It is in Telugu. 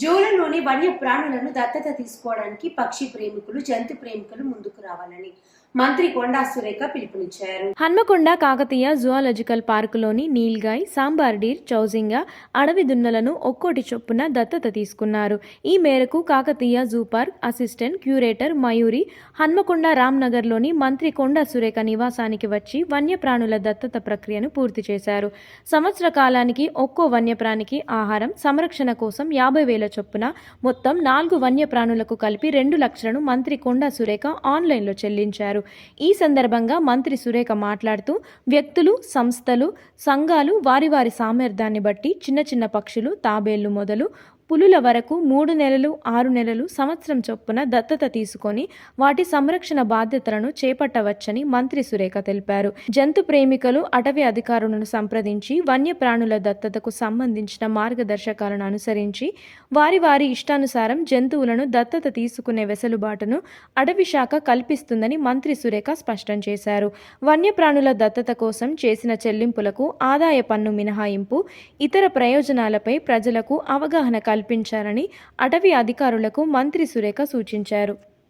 జూలలోని వన్య ప్రాణులను దత్తత తీసుకోవడానికి పక్షి ప్రేమికులు జంతు ప్రేమికులు ముందుకు రావాలని మంత్రి కొండా సురేఖ పిలుపునిచ్చారు. హన్మకొండ కాకతీయ జువాలజికల్ పార్కులోని నీల్గాయ్ సాంబార్డీర్ చౌజింగా అడవి దున్నలను ఒక్కోటి చొప్పున దత్తత తీసుకున్నారు. ఈ మేరకు Kakatiya zoo park assistant curator Mayuri Hanamkonda రామ్నగర్లోని మంత్రి కొండా సురేఖ నివాసానికి వచ్చి వన్యప్రాణుల దత్తత ప్రక్రియను పూర్తి చేశారు. సంవత్సర కాలానికి ఒక్కో వన్యప్రాణికి ఆహారం సంరక్షణ కోసం యాభై వేల చొప్పున మొత్తం నాలుగు వన్యప్రాణులకు కలిపి రెండు లక్షలను మంత్రి కొండా సురేఖ ఆన్లైన్లో చెల్లించారు. ఈ సందర్భంగా మంత్రి సురేఖ మాట్లాడుతూ వ్యక్తులు సంస్థలు సంఘాలు వారి వారి సామర్థ్యాన్ని బట్టి చిన్న చిన్న పక్షులు తాబేళ్ళు మొదలు పులుల వరకు మూడు నెలలు ఆరు నెలలు సంవత్సరం చొప్పున దత్తత తీసుకొని వాటి సంరక్షణ బాధ్యతలను చేపట్టవచ్చని మంత్రి సురేఖ తెలిపారు. జంతు ప్రేమికులు అటవీ అధికారులను సంప్రదించి వన్యప్రాణుల దత్తతకు సంబంధించిన మార్గదర్శకాలను అనుసరించి వారి వారి ఇష్టానుసారం జంతువులను దత్తత తీసుకునే వెసులుబాటును అటవీ శాఖ కల్పిస్తుందని మంత్రి సురేఖ స్పష్టం చేశారు. వన్యప్రాణుల దత్తత కోసం చేసిన చెల్లింపులకు ఆదాయ పన్ను మినహాయింపు ఇతర ప్రయోజనాలపై ప్రజలకు అవగాహన కల్పించాలని అటవీ అధికారులకు మంత్రి సురేఖ సూచించారు.